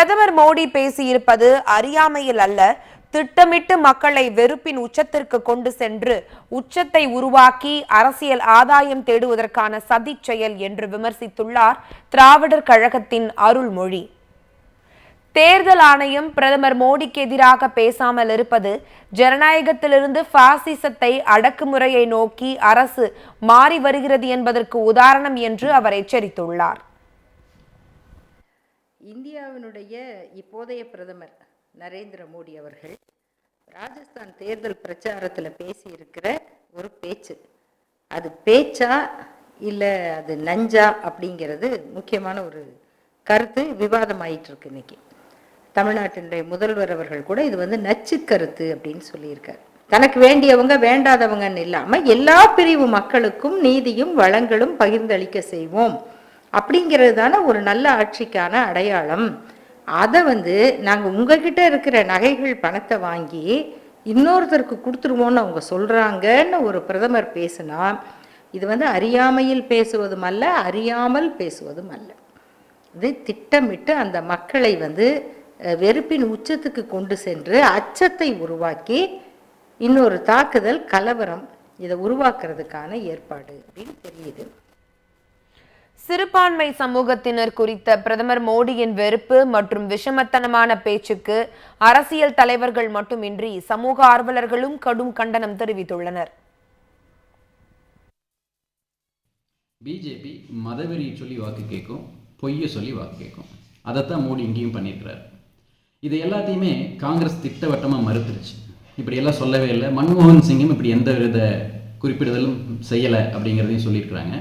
பிரதமர் மோடி பேசியிருப்பது அறியாமையில் அல்ல. திட்டமிட்டு மக்களை வெறுப்பின் உச்சத்திற்கு கொண்டு சென்று உச்சத்தை உருவாக்கி அரசியல் ஆதாயம் தேடுவதற்கான சதி செயல் என்று விமர்சித்துள்ளார் திராவிடர் கழகத்தின் அருள்மொழி. தேர்தல் ஆணையம் பிரதமர் மோடிக்கு எதிராக பேசாமல் இருப்பது ஜனநாயகத்திலிருந்து பாசிசத்தை அடக்குமுறையை நோக்கி அரசு மாறி வருகிறது என்பதற்கு உதாரணம் என்று அவர் எச்சரித்துள்ளார். இந்தியாவினுடைய இப்போதைய பிரதமர் நரேந்திர மோடி அவர்கள் ராஜஸ்தான் தேர்தல் பிரச்சாரத்தில் பேசியிருக்கிற ஒரு பேச்சு. அது பேச்சா இல்லை அது நஞ்சா அப்படிங்கிறது முக்கியமான ஒரு கருத்து விவாதமாயிட்டு இருக்கு இன்னைக்கு. தமிழ்நாட்டினுடைய முதல்வர் அவர்கள் கூட இது வந்து நச்சு கருத்து அப்படின்னு சொல்லியிருக்காரு. தனக்கு வேண்டியவங்க வேண்டாதவங்கன்னு இல்லாமல் எல்லா பிரிவு மக்களுக்கும் நீதியும் வளங்களும் பகிர்ந்தளிக்க செய்வோம். அப்படிங்கிறது தானே ஒரு நல்ல ஆட்சிக்கான அடையாளம். அதை வந்து நாங்கள் உங்ககிட்ட இருக்கிற நகைகள் பணத்தை வாங்கி இன்னொருத்தருக்கு கொடுத்துருவோம்னு அவங்க சொல்கிறாங்கன்னு ஒரு பிரதமர் பேசுனா இது வந்து அறியாமையில் பேசுவதும் அல்ல அறியாமல் பேசுவதும் அல்ல. இது திட்டமிட்டு அந்த மக்களை வந்து வெறுப்பின் உச்சத்துக்கு கொண்டு சென்று அச்சத்தை உருவாக்கி இன்னொரு தாக்குதல் கலவரம் இதை உருவாக்குறதுக்கான ஏற்பாடு அப்படின்னு தெரியுது. சிறுபான்மை சமூகத்தினர் குறித்த பிரதமர் மோடியின் வெறுப்பு மற்றும் விஷமத்தனமான பேச்சுக்கு அரசியல் தலைவர்கள் மட்டுமின்றி சமூக ஆர்வலர்களும் கடும் கண்டனம் தெரிவித்துள்ளனர். பிஜேபி மதவெறியை சொல்லி வாக்கு கேட்கும் பொய்ய சொல்லி வாக்கு கேட்கும். அதைத்தான் மோடி இங்கேயும் பண்ணியிருக்கிறார். இது எல்லாத்தையுமே காங்கிரஸ் திட்டவட்டமாக மறுத்துருச்சு. இப்படி எல்லாம் சொல்லவே இல்லை. மன்மோகன் சிங்கும் இப்படி எந்த வித குறிப்பிடுதலும் செய்யலை அப்படிங்கிறதையும் சொல்லியிருக்கிறாங்க.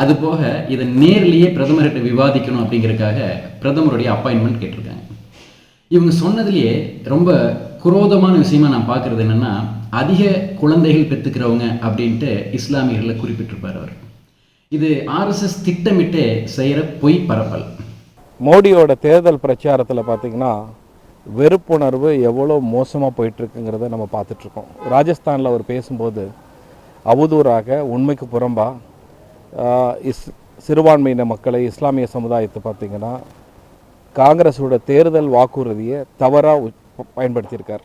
அது போக இதை நேர்லேயே பிரதமர்கிட்ட விவாதிக்கணும் அப்படிங்கிறதுக்காக பிரதமருடைய அப்பாயின்மெண்ட் கேட்டிருக்காங்க. இவங்க சொன்னதுலேயே ரொம்ப குரோதமான விஷயமா நான் பார்க்குறது என்னென்னா அதிக குழந்தைகள் பெற்றுக்கிறவங்க அப்படின்ட்டு இஸ்லாமியர்களை குறிப்பிட்டிருப்பார் அவர். இது ஆர்எஸ்எஸ் திட்டமிட்டே செய்கிற பொய் பரப்பல். மோடியோட தேர்தல் பிரச்சாரத்தில் பார்த்தீங்கன்னா வெறுப்புணர்வு எவ்வளோ மோசமாக போயிட்டுருக்குங்கிறத நம்ம பார்த்துட்ருக்கோம் ராஜஸ்தானில் அவர் பேசும்போது அவதூறாக உண்மைக்கு புறம்பாக இஸ் சிறுபான்மையின மக்களை இஸ்லாமிய சமுதாயத்தை பார்த்திங்கன்னா காங்கிரஸோட தேர்தல் வாக்குறுதியை தவறாக பயன்படுத்தியிருக்கார்.